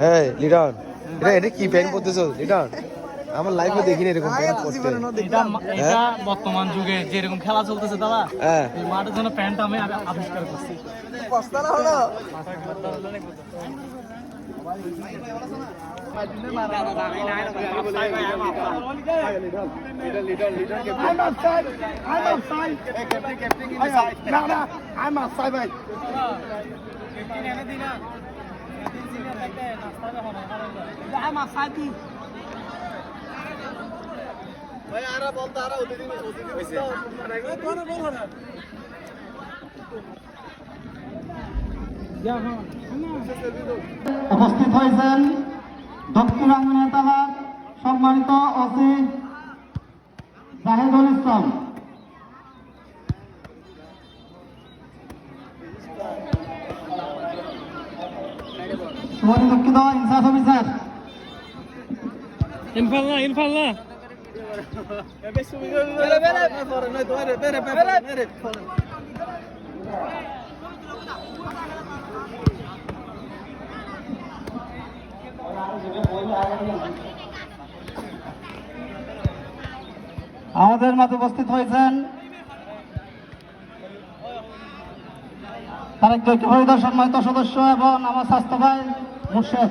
হ্যাঁ লিটন এটা এটা কি প্যান্ট পরতেছো? লিটন আমার লাইফে দেখিনি এরকম প্যান্ট পরতে। এটা এটা বর্তমান যুগে যেরকম খেলা চলতেছে দাদা হ্যাঁ। এই মাঠের জন্য প্যান্ট আমি আবিষ্কার করছি। উপস্থিত হয়েছেন দক্ষিণ আঙ্গনের সম্মানিত ওসি জাহেদুল ইসলাম। ইনফাল্লাহ ইনফাল্লাহ। আমাদের মাঝে উপস্থিত হয়েছেন তারেক জয়কে হরিদার সম্মানিত সদস্য এবং আমার স্বাস্থ্য ভাই মুর্শেদ।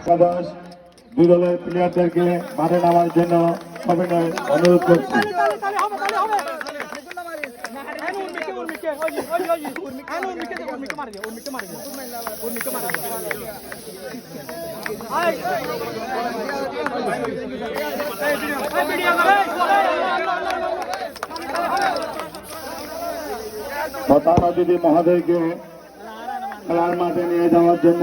একাদশ দুই দলের প্লেয়ারদেরকে মাঠে নামার জন্য সবিনয় অনুরোধ করছি। প্রধান অতিথি মহোদয়কে খেলার মাঠে নিয়ে যাওয়ার জন্য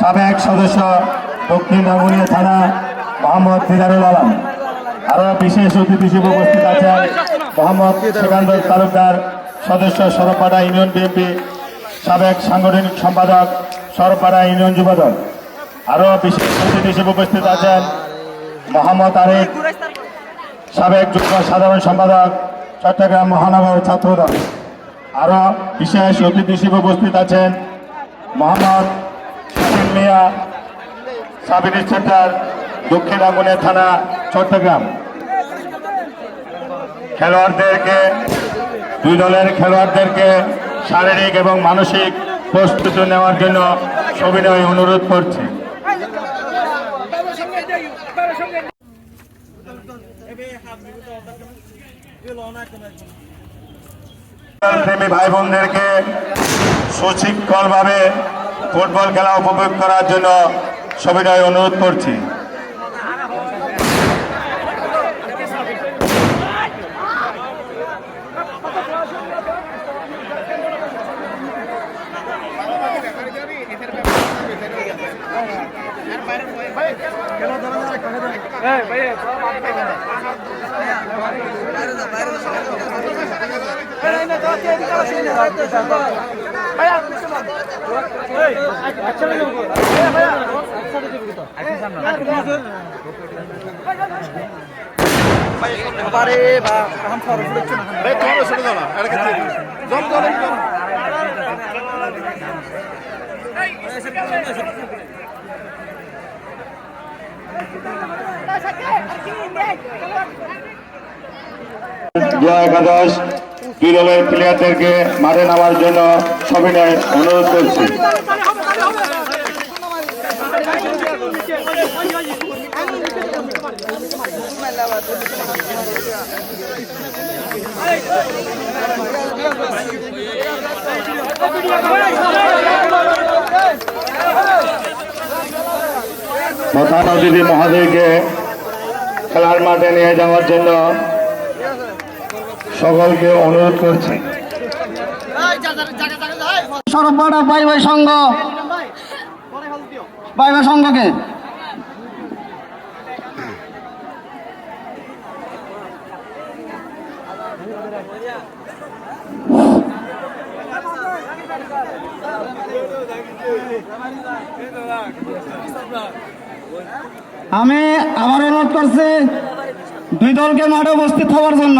সাবেক সদস্য দক্ষিণ আঙ্গুলিয়া থানা মোহাম্মদ ফিদারুল আলম। আরও বিশেষ অতিথি হিসেবে উপস্থিত আছেন মোহাম্মদ সেকান্দর তালুকদার সদস্য সরবপাড়া ইউনিয়ন বিএনপি সাবেক সাংগঠনিক সম্পাদক সরবপাড়া ইউনিয়ন যুবদল। আরও বিশেষ অতিথি হিসেবে উপস্থিত আছেন মোহাম্মদ আরিফ, সাবেক যুগ্ম সাধারণ সম্পাদক, চট্টগ্রাম মহানগর ছাত্রদল। আরও বিশেষ অতিথি হিসেবে উপস্থিত আছেন মোহাম্মদ মিয়া, সাব ইন্সপেক্টর, দক্ষিণ আঙ্গুনিয়া থানা চট্টগ্রাম। খেলোয়াড়দেরকে, দুই দলের খেলোয়াড়দেরকে শারীরিক এবং মানসিক প্রস্তুতি নেওয়ার জন্য সবিনয় অনুরোধ করছি। প্রেমী ভাই বোনদেরকে সুশৃঙ্খলভাবে ফুটবল খেলা উপভোগ করার জন্য সবিনয় অনুরোধ করছি। আরে বা হাম খরচ দেখছ না ভাই তোমার ছেড়ে জয় একাদশ দুই দলের প্লেয়ারদেরকে মাঠে নামার জন্য সবিনয় অনুরোধ করছি প্রধান অতিথি মহাদেবকে খেলার মাঠে নিয়ে যাওয়ার জন্য সকলকে অনুরোধ করছি। সংঘকে। আমি আবার অনুরোধ করছি দুই দলকে মাঠে উপস্থিত হওয়ার জন্য।